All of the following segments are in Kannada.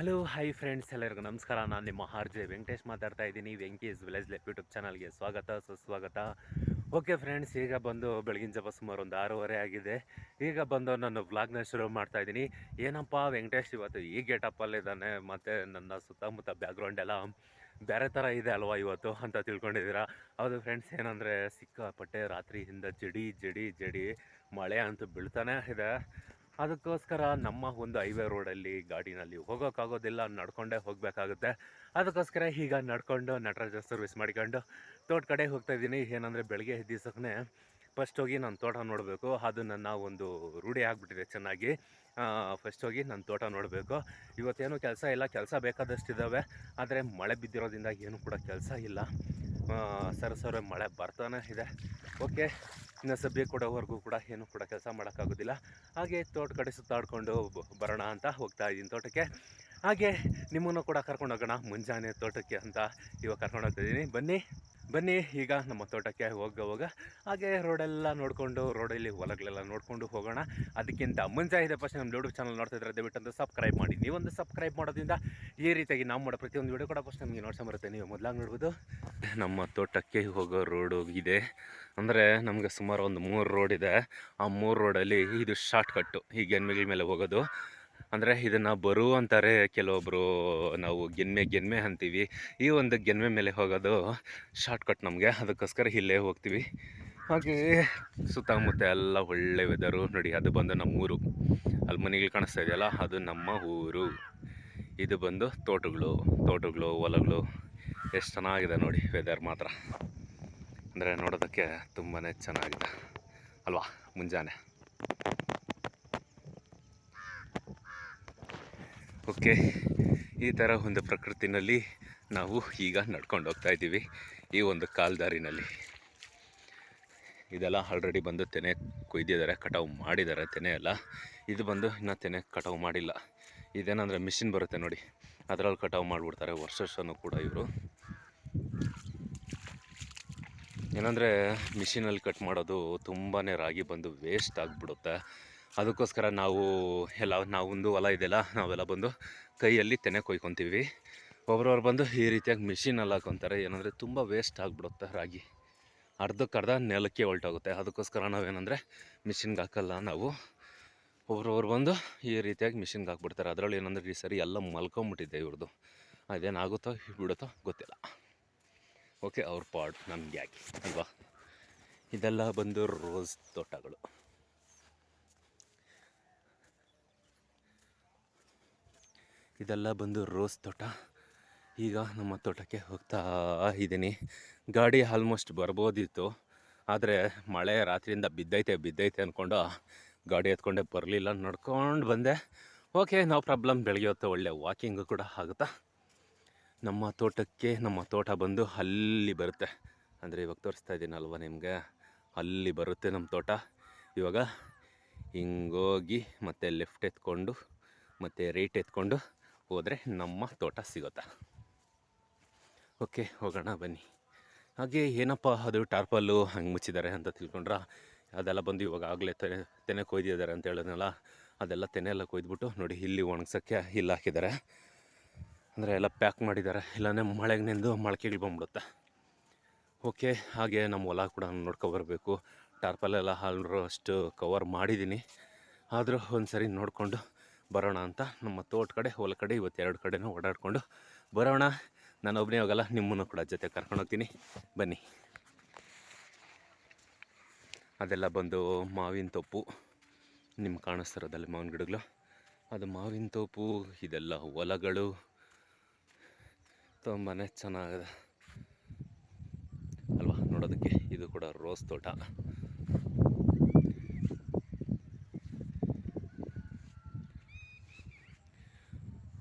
ಹಲೋ, ಹಾಯ್ ಫ್ರೆಂಡ್ಸ್, ಎಲ್ಲರಿಗೂ ನಮಸ್ಕಾರ. ನಾನು ನಿಮ್ಮ ಆರ್ ಜೆ ವೆಂಕಟೇಶ್ ಮಾತಾಡ್ತಾ ಇದ್ದೀನಿ. ವೆಂಕೀಸ್ ವಿಲೇಜ್ ಲೈಫ್ ಯೂಟ್ಯೂಬ್ ಚಾನಲ್ಗೆ ಸ್ವಾಗತ, ಸುಸ್ವಾಗತ. ಓಕೆ ಫ್ರೆಂಡ್ಸ್, ಈಗ ಬಂದು ಬೆಳಗಿನ ಜಾವ ಸುಮಾರು ಒಂದು ಆರೂವರೆ ಆಗಿದೆ. ಈಗ ಬಂದು ನಾನು ವ್ಲಾಗ್ನ ಶುರು ಮಾಡ್ತಾ ಇದ್ದೀನಿ. ಏನಪ್ಪ, ವೆಂಕಟೇಶ್ ಇವತ್ತು ಈ ಗೇಟಪ್ಪಲ್ಲಿದ್ದಾನೆ ಮತ್ತು ನನ್ನ ಸುತ್ತಮುತ್ತ ಬ್ಯಾಕ್ಗ್ರೌಂಡ್ ಎಲ್ಲ ಬೇರೆ ಥರ ಇದೆ ಅಲ್ವಾ ಇವತ್ತು ಅಂತ ತಿಳ್ಕೊಂಡಿದ್ದೀರಾ? ಹೌದು ಫ್ರೆಂಡ್ಸ್, ಏನಂದರೆ ಸಿಕ್ಕಾಪಟ್ಟೆ ರಾತ್ರಿಯಿಂದ ಜಡಿ ಜಡಿ ಜಡಿ ಮಳೆ ಅಂತೂ ಬೀಳ್ತಾನೆ ಇದೆ. ಅದಕ್ಕೋಸ್ಕರ ನಮ್ಮ ಒಂದು ಹೈವೇ ರೋಡಲ್ಲಿ ಗಾಡಿನಲ್ಲಿ ಹೋಗೋಕ್ಕಾಗೋದಿಲ್ಲ, ನಡ್ಕೊಂಡೇ ಹೋಗಬೇಕಾಗುತ್ತೆ. ಅದಕ್ಕೋಸ್ಕರ ಈಗ ನಡ್ಕೊಂಡು ನಟರಾಜ ಸರ್ವಿಸ್ ಮಾಡ್ಕೊಂಡು ತೋಟ ಕಡೆ ಹೋಗ್ತಾ ಇದ್ದೀನಿ. ಏನಂದರೆ ಬೆಳಗ್ಗೆ ದಿವಸಕ್ಕೆ ಫಸ್ಟ್ ಹೋಗಿ ನಾನು ತೋಟ ನೋಡಬೇಕು. ಅದು ನನ್ನ ಒಂದು ರೂಢಿ ಆಗಿಬಿಟ್ಟಿದೆ ಚೆನ್ನಾಗಿ. ಫಸ್ಟ್ ಹೋಗಿ ನನ್ನ ತೋಟ ನೋಡಬೇಕು. ಇವತ್ತೇನು ಕೆಲಸ ಇಲ್ಲ, ಕೆಲಸ ಬೇಕಾದಷ್ಟಿದ್ದಾವೆ ಆದರೆ ಮಳೆ ಬಿದ್ದಿರೋದ್ರಿಂದ ಏನು ಕೂಡ ಕೆಲಸ ಇಲ್ಲ. ಸರ ಸರ ಮಳೆ ಬರ್ತಾನೆ ಇದೆ. ಓಕೆ ಇನ್ನು ಸಭ್ಯ ಕೊಡೋವರೆಗೂ ಕೂಡ ಏನು ಕೂಡ ಕೆಲಸ ಮಾಡೋಕ್ಕಾಗೋದಿಲ್ಲ. ಹಾಗೆ ತೋಟ ಕಡೆ ಸುತ್ತಾಡ್ಕೊಂಡು ಬರೋಣ ಅಂತ ಹೋಗ್ತಾ ಇದ್ದೀನಿ ತೋಟಕ್ಕೆ. ಹಾಗೆ ನಿಮ್ಮನ್ನು ಕೂಡ ಕರ್ಕೊಂಡು ಹೋಗೋಣ ಮುಂಜಾನೆ ತೋಟಕ್ಕೆ ಅಂತ ಇವಾಗ ಕರ್ಕೊಂಡು ಹೋಗ್ತಾ ಇದ್ದೀನಿ. ಬನ್ನಿ. ಬನ್ನಿ, ಈಗ ನಮ್ಮ ತೋಟಕ್ಕೆ ಹೋಗುವಾಗ ಹೋಗ. ರೋಡೆಲ್ಲ ನೋಡಿಕೊಂಡು, ರೋಡಲ್ಲಿ ಹೊಲಗಳೆಲ್ಲ ನೋಡಿಕೊಂಡು ಹೋಗೋಣ. ಅದಕ್ಕಿಂತ ಮುಂಚೆ ಇದೆ ಫಸ್ಟ್ ನಮ್ಮ ಯೂಟ್ಯೂಬ್ ಚಾನಲ್ ನೋಡ್ತಾ ಇದ್ರೆ ದಯವಿಟ್ಟು ಸಬ್ಸ್ಕ್ರೈಬ್ ಮಾಡಿ. ನೀವೊಂದು ಸಬ್ಸ್ಕ್ರೈಬ್ ಮಾಡೋದ್ರಿಂದ ಈ ರೀತಿಯಾಗಿ ನಾವು ಮಾಡೋ ಪ್ರತಿಯೊಂದು ವಿಡಿಯೋ ಕೂಡ ಫಸ್ಟ್ ನಮಗೆ ನೋಡ್ಸೋ ಬರುತ್ತೆ. ನೀವು ಮೊದಲಾಗಿ ನೋಡ್ಬೋದು, ನಮ್ಮ ತೋಟಕ್ಕೆ ಹೋಗೋ ರೋಡ್ ಹೋಗಿದೆ. ಅಂದರೆ ನಮಗೆ ಸುಮಾರು ಒಂದು ಮೂರು ರೋಡ್ ಇದೆ. ಆ ಮೂರು ರೋಡಲ್ಲಿ ಇದು ಶಾರ್ಟ್ ಕಟ್ಟು ಈ ಗೆನ್ಮೆಗಳ ಮೇಲೆ ಹೋಗೋದು. ಅಂದರೆ ಇದನ್ನು ಬರು ಅಂತಾರೆ ಕೆಲವೊಬ್ಬರು ನಾವು ಗೆನ್ಮೆ ಗೆನ್ಮೆ ಅಂತೀವಿ. ಈ ಒಂದು ಗೆನ್ಮೆ ಮೇಲೆ ಹೋಗೋದು ಶಾರ್ಟ್ಕಟ್ ನಮಗೆ. ಅದಕ್ಕೋಸ್ಕರ ಇಲ್ಲೇ ಹೋಗ್ತೀವಿ. ಹಾಗೆ ಸುತ್ತಮುತ್ತ ಎಲ್ಲ ಒಳ್ಳೆ ವೆದರು ನೋಡಿ, ಅದು ಬಂದು ನಮ್ಮ ಊರು ಅಲ್ಲಿ ಮನೆಗಳು ಕಾಣಿಸ್ತಾ ಇದೆಯಲ್ಲ, ಅದು ನಮ್ಮ ಊರು. ಇದು ಬಂದು ತೋಟಗಳು ತೋಟಗಳು, ಹೊಲಗಳು. ಎಷ್ಟು ಚೆನ್ನಾಗಿದೆ ನೋಡಿ ವೆದರ್ ಮಾತ್ರ. ಅಂದರೆ ನೋಡೋದಕ್ಕೆ ತುಂಬಾ ಚೆನ್ನಾಗಿದೆ. ಅಲ್ವಾ, ಮುಂಜಾನೆ? ಓಕೆ, ಈ ಥರ ಒಂದು ಪ್ರಕೃತಿನಲ್ಲಿ ನಾವು ಈಗ ನಡ್ಕೊಂಡು ಹೋಗ್ತಾ ಇದ್ದೀವಿ ಈ ಒಂದು ಕಾಲ್ದಾರಿನಲ್ಲಿ. ಇದೆಲ್ಲ ಆಲ್ರೆಡಿ ಬಂದು ತೆನೆ ಕೊಯ್ದಿದ್ದಾರೆ, ಕಟಾವು ಮಾಡಿದ್ದಾರೆ, ತೆನೆ ಎಲ್ಲ. ಇದು ಬಂದು ಇನ್ನೂ ತೆನೆ ಕಟಾವು ಮಾಡಿಲ್ಲ. ಇದೇನಂದರೆ ಮಿಷಿನ್ ಬರುತ್ತೆ ನೋಡಿ, ಅದರಲ್ಲಿ ಕಟಾವು ಮಾಡಿಬಿಡ್ತಾರೆ ವರ್ಷ ವರ್ಷನೂ ಕೂಡ ಇವರು. ಏನಂದರೆ ಮಿಷಿನಲ್ಲಿ ಕಟ್ ಮಾಡೋದು ತುಂಬಾ ರಾಗಿ ಬಂದು ವೇಸ್ಟ್ ಆಗಿಬಿಡುತ್ತೆ. ಅದಕ್ಕೋಸ್ಕರ ನಾವು ಎಲ್ಲ ನಾವೊಂದು ಹೊಲ ಇದೆಯಲ್ಲ, ನಾವೆಲ್ಲ ಬಂದು ಕೈಯಲ್ಲಿ ತೆನೆ ಕೊಯ್ಕೊತೀವಿ. ಒಬ್ರವ್ರು ಬಂದು ಈ ರೀತಿಯಾಗಿ ಮಿಷಿನಲ್ಲಿ ಹಾಕೊತಾರೆ. ಏನಂದರೆ ತುಂಬ ವೇಸ್ಟ್ ಆಗಿಬಿಡುತ್ತೆ ರಾಗಿ. ಅರ್ಧಕ್ಕರ್ಧ ನೆಲಕ್ಕೆ ಹೊಲ್ಟೋಗುತ್ತೆ. ಅದಕ್ಕೋಸ್ಕರ ನಾವೇನಂದರೆ ಮಿಷಿನ್ಗೆ ಹಾಕಲ್ಲ ನಾವು. ಒಬ್ರವ್ರು ಬಂದು ಈ ರೀತಿಯಾಗಿ ಮಿಷಿನ್ಗೆ ಹಾಕ್ಬಿಡ್ತಾರೆ. ಅದರಲ್ಲಿ ಏನಂದರೆ ಈ ಸರಿ ಎಲ್ಲ ಮಲ್ಕೊಂಬಿಟ್ಟಿದ್ದೆ ಇವ್ರದ್ದು ಅದೇನಾಗುತ್ತೋ ಬಿಡುತ್ತೋ ಗೊತ್ತಿಲ್ಲ. ಓಕೆ ಅವ್ರ ಪಾಡ್ ನಮಗೆ ಯಾಕೆ ಅಲ್ವಾ ಇದೆಲ್ಲ ಬಂದು ರೋಸ್ ತೋಟಗಳು. ಇದೆಲ್ಲ ಬಂದು ರೋಸ್ ತೋಟ. ಈಗ ನಮ್ಮ ತೋಟಕ್ಕೆ ಹೋಗ್ತಾ ಇದ್ದೀನಿ ಗಾಡಿ ಆಲ್ಮೋಸ್ಟ್ ಬರ್ಬೋದಿತ್ತು. ಆದರೆ ಮಳೆ ರಾತ್ರಿಯಿಂದ ಬಿದ್ದೈತೆ ಬಿದ್ದೈತೆ ಅಂದ್ಕೊಂಡು ಗಾಡಿ ಎತ್ಕೊಂಡೆ ಬರಲಿಲ್ಲ ನಡ್ಕೊಂಡು ಬಂದೆ. Okay, no problem. ಬೆಳಗ್ಗೆ ಹೊತ್ತು ಒಳ್ಳೆ ವಾಕಿಂಗು ಕೂಡ ಆಗುತ್ತಾ? ನಮ್ಮ ತೋಟಕ್ಕೆ ನಮ್ಮ ತೋಟ ಬಂದು ಅಲ್ಲಿ ಬರುತ್ತೆ. ಅಂದರೆ ಇವಾಗ ತೋರಿಸ್ತಾ ಇದ್ದೀನಲ್ವ ನಿಮಗೆ? ಅಲ್ಲಿ ಬರುತ್ತೆ ನಮ್ಮ ತೋಟ. ಇವಾಗ ಹಿಂಗೋಗಿ ಮತ್ತು ಲೆಫ್ಟ್ ಎತ್ಕೊಂಡು ಮತ್ತು ರೈಟ್ ಎತ್ಕೊಂಡು ಹೋದರೆ ನಮ್ಮ ತೋಟ ಸಿಗುತ್ತಾ? ಓಕೆ, ಹೋಗೋಣ, ಬನ್ನಿ. ಹಾಗೆ ಏನಪ್ಪ ಅದು ಟಾರ್ಪಲ್ಲು ಹಂಗೆ ಮುಚ್ಚಿದ್ದಾರೆ ಅಂತ ತಿಳ್ಕೊಂಡ್ರ? ಅದೆಲ್ಲ ಬಂದು ಇವಾಗ ಆಗಲೇ ತೆನೆ ತೆನೆ ಕೊಯ್ದಿದ್ದಾರೆ ಅಂತ ಹೇಳಿದ್ನಲ್ಲ, ಅದೆಲ್ಲ ತೆನೆ ಎಲ್ಲ ಕೊಯ್ದುಬಿಟ್ಟು ನೋಡಿ, ಇಲ್ಲಿ ಒಣಗ್ಸೋಕ್ಕೆ ಇಲ್ಲಿ ಹಾಕಿದ್ದಾರೆ. ಅಂದರೆ ಎಲ್ಲ ಪ್ಯಾಕ್ ಮಾಡಿದ್ದಾರೆ, ಇಲ್ಲಾಂದರೆ ಮಳೆಗೆ ನೆಂದು ಮೊಳಕೆಗಳು ಬಂದ್ಬಿಡುತ್ತೆ. ಓಕೆ, ಹಾಗೆ ನಮ್ಮ ಹೊಲ ಕೂಡ ನೋಡ್ಕೊಬರ್ಬೇಕು ಟಾರ್ಪಲೆಲ್ಲ ಅಷ್ಟು ಕವರ್ ಮಾಡಿದ್ದೀನಿ. ಆದರೂ ಒಂದು ಸರಿ ನೋಡಿಕೊಂಡು ಬರೋಣ ಅಂತ ನಮ್ಮ ತೋಟ ಕಡೆ, ಹೊಲ ಕಡೆ ಇವತ್ತು ಎರಡು ಕಡೆನೂ ಓಡಾಡಿಕೊಂಡು ಬರೋಣ. ನಾನು ಒಬ್ಬನೇ ಹೋಗಲ್ಲ, ನಿಮ್ಮನ್ನು ಕೂಡ ಜೊತೆ ಕರ್ಕೊಂಡು ಹೋಗ್ತೀನಿ. ಬನ್ನಿ. ಅದೆಲ್ಲ ಬಂದು ಮಾವಿನ ತೋಪು. ನಿಮ್ಗೆ ಅಲ್ಲಿ ಮಾವಿನ ಗಿಡಗಳು. ಅದು ಮಾವಿನ ತೋಪು, ಇದೆಲ್ಲ ಹೊಲಗಳು. ತುಂಬಾ ಚೆನ್ನಾಗಿದೆ. ಅಲ್ವಾ, ನೋಡೋದಕ್ಕೆ ಇದು ಕೂಡ ರೋಸ್ ತೋಟ.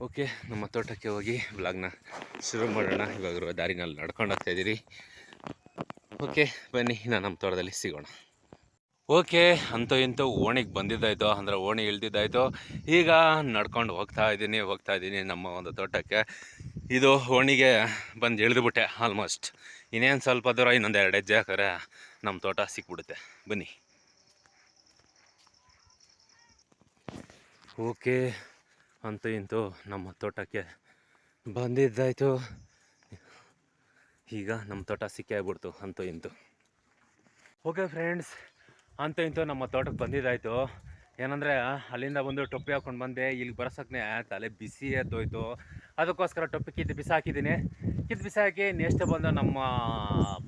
ಓಕೆ, ನಮ್ಮ ತೋಟಕ್ಕೆ ಹೋಗಿ ಬ್ಲಾಗ್ನ ಶುರು ಮಾಡೋಣ. ಇವಾಗ ದಾರಿನಲ್ಲಿ ನಡ್ಕೊಂಡು ಹೋಗ್ತಾ ಇದ್ದೀರಿ. ಓಕೆ, ಬನ್ನಿ ನಾನು ನಮ್ಮ ತೋಟದಲ್ಲಿ ಸಿಗೋಣ. ಓಕೆ, ಅಂತೂ ಇಂತೂ ಓಣಿಗೆ ಬಂದಿದ್ದಾಯ್ತು. ಅಂದರೆ ಓಣಿ ಇಳ್ದಿದ್ದಾಯ್ತು. ಈಗ ನಡ್ಕೊಂಡು ಹೋಗ್ತಾ ಇದ್ದೀನಿ ಹೋಗ್ತಾ ಇದ್ದೀನಿ ನಮ್ಮ ಒಂದು ತೋಟಕ್ಕೆ. ಇದು ಓಣಿಗೆ ಬಂದು ಇಳಿದುಬಿಟ್ಟೆ ಆಲ್ಮೋಸ್ಟ್ ಇನ್ನೇನು ಸ್ವಲ್ಪ ದೂರ, ಇನ್ನೊಂದು ಎರಡು ಹೆಜ್ಜೆ ಹಾಕಿದ್ರೆ ನಮ್ಮ ತೋಟ ಸಿಕ್ಬಿಡುತ್ತೆ. ಬನ್ನಿ. ಓಕೆ ಅಂತೂ ಇಂತೂ ನಮ್ಮ ತೋಟಕ್ಕೆ ಬಂದಿದ್ದಾಯಿತು. ಈಗ ನಮ್ಮ ತೋಟ ಸಿಕ್ಕೇ ಆಗ್ಬಿಡ್ತು ಅಂತೂ ಇಂತು. ಓಕೆ ಫ್ರೆಂಡ್ಸ್ ಅಂತೂ ಇಂತೂ ನಮ್ಮ ತೋಟಕ್ಕೆ ಬಂದಿದ್ದಾಯಿತು. ಏನಂದರೆ, ಅಲ್ಲಿಂದ ಬಂದು ಟೊಪ್ಪಿ ಹಾಕ್ಕೊಂಡು ಬಂದೆ. ಇಲ್ಲಿಗೆ ಬರೋಸಕ್ಕೆ ತಲೆ ಬಿಸಿ ಎದ್ದೋಯ್ತು. ಅದಕ್ಕೋಸ್ಕರ ಟೊಪ್ಪಿ ಕಿತ್ತು ಬಿಸಾಕಿದ್ದೀನಿ. ಕಿತ್ತು ಬಿಸಾಕಿ ನೆಕ್ಸ್ಟ್ ಬಂದು ನಮ್ಮ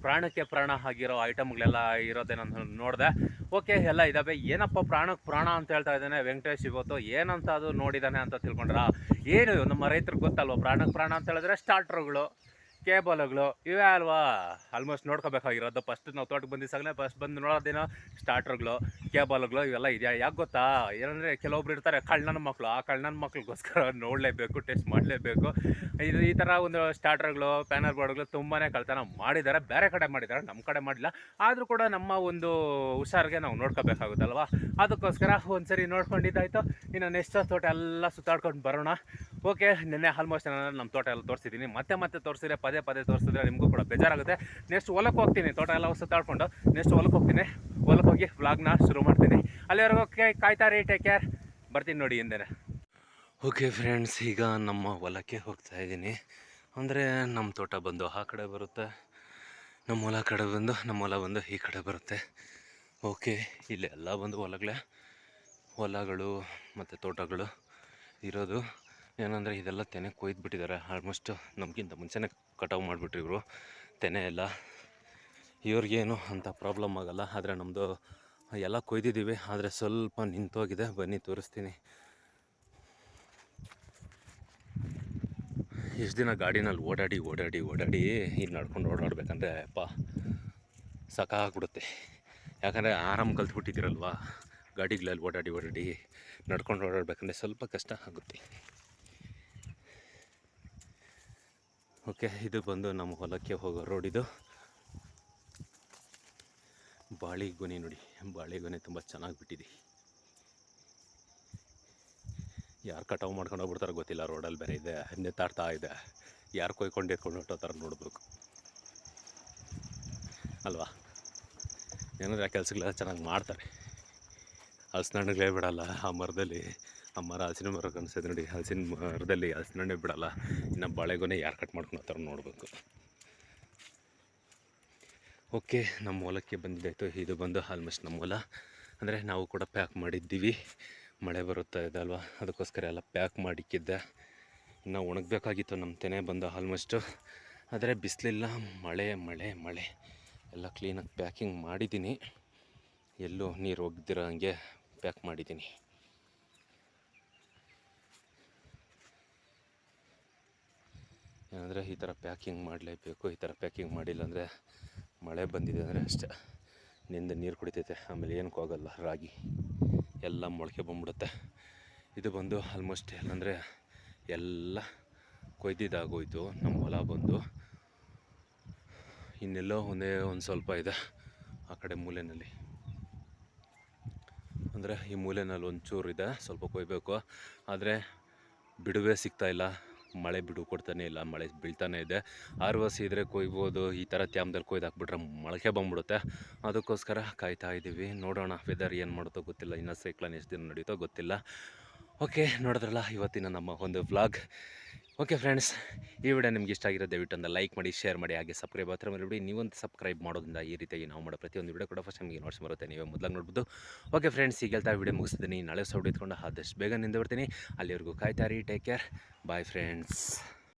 ಪ್ರಾಣಕ್ಕೆ ಪ್ರಾಣ ಆಗಿರೋ ಐಟಮ್ಗಳೆಲ್ಲ ಇರೋದೇನೋ ನೋಡಿದೆ. ಓಕೆ, ಎಲ್ಲ ಇದ್ದಾವೆ ಏನಪ್ಪ ಪ್ರಾಣಕ್ಕೆ ಪ್ರಾಣ ಅಂತ ಹೇಳ್ತಾ ಇದ್ದಾನೆ ವೆಂಕಟೇಶ್ ಇವತ್ತು? ಏನಂತ ಅದು ನೋಡಿದ್ದಾನೆ ಅಂತ ತಿಳ್ಕೊಂಡ್ರ? ಏನು ನಮ್ಮ ರೈತರಿಗೆ ಗೊತ್ತಲ್ವ? ಪ್ರಾಣಕ್ಕೆ ಪ್ರಾಣ ಅಂತ ಹೇಳಿದ್ರೆ ಸ್ಟಾರ್ಟ್ರುಗಳು ಕೇಬಲ್ಗಳು ಇವೇ ಅಲ್ವಾ? ಆಲ್ಮೋಸ್ಟ್ ನೋಡ್ಕೋಬೇಕಾಗಿರೋದು. ಫಸ್ಟ್ ನಾವು ತೋಟಕ್ಕೆ ಬಂದಿಸಾಗಲೇ ಫಸ್ಟ್ ಬಂದು ನೋಡೋದೇನೋ ಸ್ಟಾರ್ಟರ್ಗಳು ಕೇಬಲ್ಗಳು ಇವೆಲ್ಲ ಇದೆಯಾ? ಯಾಕೆ ಗೊತ್ತಾ? ಏನಂದರೆ ಕೆಲವೊಬ್ರು ಇರ್ತಾರೆ, ಕಳ್ಳನ ಮಕ್ಕಳು ಆ ಕಳ್ಳನ ಮಕ್ಳಿಗೋಸ್ಕರ ನೋಡಲೇಬೇಕು ಟೆಸ್ಟ್ ಮಾಡಲೇಬೇಕು. ಇದು ಈ ಥರ ಒಂದು ಸ್ಟಾರ್ಟರ್ಗಳು ಪ್ಯಾನರ್ ಬೋರ್ಡ್ಗಳು ತುಂಬಾ ಕಳ್ತನ ಮಾಡಿದ್ದಾರೆ. ಬೇರೆ ಕಡೆ ಮಾಡಿದ್ದಾರೆ ನಮ್ಮ ಕಡೆ ಮಾಡಿಲ್ಲ. ಆದರೂ ಕೂಡ ನಮ್ಮ ಒಂದು ಹುಷಾರಿಗೆ ನಾವು ನೋಡ್ಕೋಬೇಕಾಗುತ್ತಲ್ವ? ಅದಕ್ಕೋಸ್ಕರ ಒಂದು ಸರಿ ನೋಡ್ಕೊಂಡಿದ್ದಾಯಿತು. ಇನ್ನು ನೆಕ್ಸ್ಟ್ ತೋಟ ಎಲ್ಲ ಸುತ್ತಾಡ್ಕೊಂಡು ಬರೋಣ. ಓಕೆ, ನಿನ್ನೆ ಆಲ್ಮೋಸ್ಟ್ ನಾನು ನಮ್ಮ ತೋಟ ಎಲ್ಲ ತೋರಿಸಿದ್ದೀನಿ. ಮತ್ತೆ ಮತ್ತೆ ತೋರಿಸಿದ್ರೆ, ಪದೇ ಪದೇ ತೋರಿಸಿದ್ರೆ ನಿಮಗೂ ಕೂಡ ಬೇಜಾರಾಗುತ್ತೆ. ನೆಕ್ಸ್ಟ್ ಹೊಲಕ್ಕೆ ಹೋಗ್ತೀನಿ, ತೋಟ ಎಲ್ಲ ಸುತ್ತಾಡ್ಕೊಂಡು ನೆಕ್ಸ್ಟ್ ಹೊಲಕ್ಕೆ ಹೋಗ್ತೀನಿ. ಹೊಲಕ್ಕೆ ಹೋಗಿ ವ್ಲಾಗ್ನ ಶುರು ಮಾಡ್ತೀನಿ. ಅಲ್ಲಿವರೆಗೂ ಕಾಯ್ತಾ ರೀ ಟೇಕ್ ಕೇರ್ ಬರ್ತೀನಿ ನೋಡಿ ಹಿಂದೆ ಓಕೆ ಫ್ರೆಂಡ್ಸ್ ಈಗ ನಮ್ಮ ಹೊಲಕ್ಕೆ ಹೋಗ್ತಾ ಇದ್ದೀನಿ. ಅಂದರೆ ನಮ್ಮ ತೋಟ ಬಂದು ಆ ಕಡೆ ಬರುತ್ತೆ. ನಮ್ಮ ಹೊಲ ಕಡೆ ಬಂದು ನಮ್ಮ ಹೊಲ ಬಂದು ಈ ಕಡೆ ಬರುತ್ತೆ. ಓಕೆ, ಇಲ್ಲೆಲ್ಲ ಬಂದು ಹೊಲಗಳೇ. ಹೊಲಗಳು ಮತ್ತು ತೋಟಗಳು ಇರೋದು. ಏನಂದರೆ ಇದೆಲ್ಲ ತೆನೆ ಕೊಯ್ದು ಬಿಟ್ಟಿದ್ದಾರೆ. ಆಲ್ಮೋಸ್ಟ್ ನಮಗಿಂತ ಮುಂಚೆನೇ ಕಟಾವು ಮಾಡಿಬಿಟ್ರು ಇವರು. ತೆನೆ ಎಲ್ಲ ಇವ್ರಿಗೇನು ಅಂಥ ಪ್ರಾಬ್ಲಮ್ ಆಗಲ್ಲ. ಆದರೆ ನಮ್ಮದು ಎಲ್ಲ ಕೊಯ್ದಿದ್ದೀವಿ. ಆದರೆ ಸ್ವಲ್ಪ ನಿಂತೋಗಿದೆ. ಬನ್ನಿ, ತೋರಿಸ್ತೀನಿ. ಎಷ್ಟು ದಿನ ಗಾಡಿನಲ್ಲಿ ಓಡಾಡಿ ಓಡಾಡಿ ಓಡಾಡಿ ಇಲ್ಲಿ ನಡ್ಕೊಂಡು ಓಡಾಡ್ಬೇಕಂದ್ರೆ ಅಪ್ಪ ಸಾಕಾಗ್ಬಿಡುತ್ತೆ. ಯಾಕಂದರೆ ಆರಾಮ್ ಕಲ್ತ್ಬಿಟ್ಟಿದ್ದೀರಲ್ವಾ ಗಾಡಿಗಳಲ್ಲಿ ಓಡಾಡಿ ಓಡಾಡಿ ನಡ್ಕೊಂಡು ಓಡಾಡ್ಬೇಕಂದ್ರೆ ಸ್ವಲ್ಪ ಕಷ್ಟ ಆಗುತ್ತೆ. ಓಕೆ, ಇದು ಬಂದು ನಮ್ಮ ಹೊಲಕ್ಕೆ ಹೋಗೋ ರೋಡ್ ಇದು. ಬಾಳೆಗೊನೆ ನೋಡಿ ಬಾಳೆಗೊನೆ ತುಂಬ ಚೆನ್ನಾಗಿ ಬಿಟ್ಟಿದೆ. ಯಾರು ಕಟಾವು ಮಾಡ್ಕೊಂಡು ಹೋಗ್ಬಿಡ್ತಾರೋ ಗೊತ್ತಿಲ್ಲ ರೋಡಲ್ಲಿ ಬೇರೆ ಇದೆ, ನೆತ್ತಾಡ್ತಾ ಇದೆ. ಯಾರು ಕೊಯ್ಕೊಂಡು ಎತ್ಕೊಂಡು ಥರ ನೋಡಬೇಕು. ಅಲ್ವಾ? ಏನಂದರೆ ಆ ಕೆಲಸಗಳೆಲ್ಲ ಚೆನ್ನಾಗಿ ಮಾಡ್ತಾರೆ. ಹಲಸಿನ ಹಣ್ಣುಗಳೇ ಬಿಡಲ್ಲ ಆ ಮರದಲ್ಲಿ. ಮರ ಹಲಸಿನ ಮರ ಕಾಣಿಸ್ತದೆ ನೋಡಿ. ಹಲಸಿನ ಮರದಲ್ಲಿ ಹಲಸಿನ ಹಣ್ಣೆ ಬಿಡಲ್ಲ. ಇನ್ನು ಬಾಳೆಗೊನೆ ಯಾರು ಕಟ್ ಮಾಡ್ಕೊಂಡು ಹತ್ತಾರ ನೋಡಬೇಕು. ಓಕೆ ನಮ್ಮ ಹೊಲಕ್ಕೆ ಬಂದಿದ್ದಾಯಿತು. ಇದು ಬಂದು ಆಲ್ಮೋಸ್ಟ್ ನಮ್ಮ ಹೊಲ. ಅಂದರೆ ನಾವು ಕೂಡ ಪ್ಯಾಕ್ ಮಾಡಿದ್ದೀವಿ. ಮಳೆ ಬರುತ್ತಾ ಇದೆ ಅಲ್ವಾ? ಅದಕ್ಕೋಸ್ಕರ ಎಲ್ಲ ಪ್ಯಾಕ್ ಮಾಡಿಕ್ಕಿದ್ದೆ. ಇನ್ನು ಒಣಗಬೇಕಾಗಿತ್ತು ನಮ್ಮ ತೆನೆ ಬಂದು ಆಲ್ಮೋಸ್ಟು. ಆದರೆ ಬಿಸಿಲಿಲ್ಲ. ಮಳೆ ಮಳೆ ಮಳೆ. ಎಲ್ಲ ಕ್ಲೀನಾಗಿ ಪ್ಯಾಕಿಂಗ್ ಮಾಡಿದ್ದೀನಿ. ಎಲ್ಲೂ ನೀರು ಹೋಗ್ದಿರೋ ಹಂಗೆ ಪ್ಯಾಕ್ ಮಾಡಿದ್ದೀನಿ. ಏನಂದರೆ ಈ ಥರ ಪ್ಯಾಕಿಂಗ್ ಮಾಡಲೇಬೇಕು, ಈ ಥರ ಪ್ಯಾಕಿಂಗ್ ಮಾಡಿಲ್ಲ ಅಂದರೆ ಮಳೆ ಬಂದಿದೆ ಅಂದರೆ ಅಷ್ಟೇ. ನಿಂದ ನೀರು ಕುಡಿತೈತೆ, ಆಮೇಲೆ ಏನಕ್ಕೂ ಆಗೋಲ್ಲ, ರಾಗಿ ಎಲ್ಲ ಮೊಳಕೆ ಬಂದ್ಬಿಡುತ್ತೆ. ಇದು ಬಂದು ಆಲ್ಮೋಸ್ಟ್ ಏನಂದರೆ ಎಲ್ಲ ಕೊಯ್ದಿದ್ದಾಗೋಯ್ತು, ನಮ್ಮ ಹೊಲ ಬಂದು. ಇನ್ನೆಲ್ಲೋ ಒಂದೇ ಒಂದು ಸ್ವಲ್ಪ ಇದೆ ಆ ಕಡೆ ಮೂಲೆಯಲ್ಲಿ ಅಂದರೆ ಈ ಮೂಲೆಯಲ್ಲಿ ಒಂಚೂರು ಇದೆ, ಸ್ವಲ್ಪ ಕೊಯ್ಬೇಕು. ಆದರೆ ಬಿಡುವೆ ಸಿಗ್ತಾ ಇಲ್ಲ. ಮಳೆ ಬಿಡು ಕೊಡ್ತಾನೆ ಇಲ್ಲ, ಮಳೆ ಬೀಳ್ತಾನೆ ಇದೆ. ಆರು ವರ್ಷ ಇದ್ದರೆ ಕೊಯ್ಬೋದು, ಈ ಥರ ತ್ಯಾಮ್ದಲ್ಲಿ ಕೊಯ್ದು ಹಾಕ್ಬಿಟ್ರೆ ಮೊಳಕೆ ಬಂದ್ಬಿಡುತ್ತೆ. ಅದಕ್ಕೋಸ್ಕರ ಕಾಯ್ತಾ ಇದ್ದೀವಿ ನೋಡೋಣ ವೆದರ್ ಏನು ಮಾಡುತ್ತೋ ಗೊತ್ತಿಲ್ಲ, ಇನ್ನೂ ಸೈಕ್ಲನ್ ಎಷ್ಟು ದಿನ ನಡೀತೋ ಗೊತ್ತಿಲ್ಲ. ಓಕೆ, ನೋಡಿದ್ರಲ್ಲ, ಇವತ್ತಿನ ನಮ್ಮ ಒಂದು ವ್ಲಾಗ್. ಓಕೆ ಫ್ರೆಂಡ್ಸ್, ಈ ವಿಡಿಯೋ ನಿಮ್ಗೆ ಇಷ್ಟ ಆಗಿರೋ ದಯವಿಟ್ಟು ಒಂದು ಲೈಕ್ ಮಾಡಿ, ಶೇರ್ ಮಾಡಿ, ಹಾಗೆ ಸಬ್ಸ್ಕ್ರೈಬ್ ಹತ್ರ ನೀವು ನೀವೊಂದು ಸಬ್ಸ್ಕ್ರೈಬ್ ಮಾಡೋದ್ರಿಂದ ಈ ರೀತಿಯಾಗಿ ನಾವು ಮಾಡೋ ಪ್ರತಿಯೊಂದು ವಿಡಿಯೋ ಕೂಡ ಫಸ್ಟ್ ನಿಮಗೆ ನೋಟ್ಸ್ ಬರುತ್ತೆ. ನೀವೇ ಮೊದಲಾಗಿ ನೋಡ್ಬೋದು ಓಕೆ ಫ್ರೆಂಡ್ಸ್, ಈಗ ಹೇಳ್ತಾ ವಿಡಿಯೋ ಮುಗಿಸ್ತೀನಿ ನಾಳೆ ಸೌಡ್ ಇತ್ಕೊಂಡು ಆದಷ್ಟು ಬೇಗ ನಿಂದು ಬರ್ತೀನಿ ಅಲ್ಲಿವರೆಗೂ ಕಾಯ್ತಾರಿ ಟೇಕ್ ಕೇರ್ ಬಾಯ್ ಫ್ರೆಂಡ್ಸ್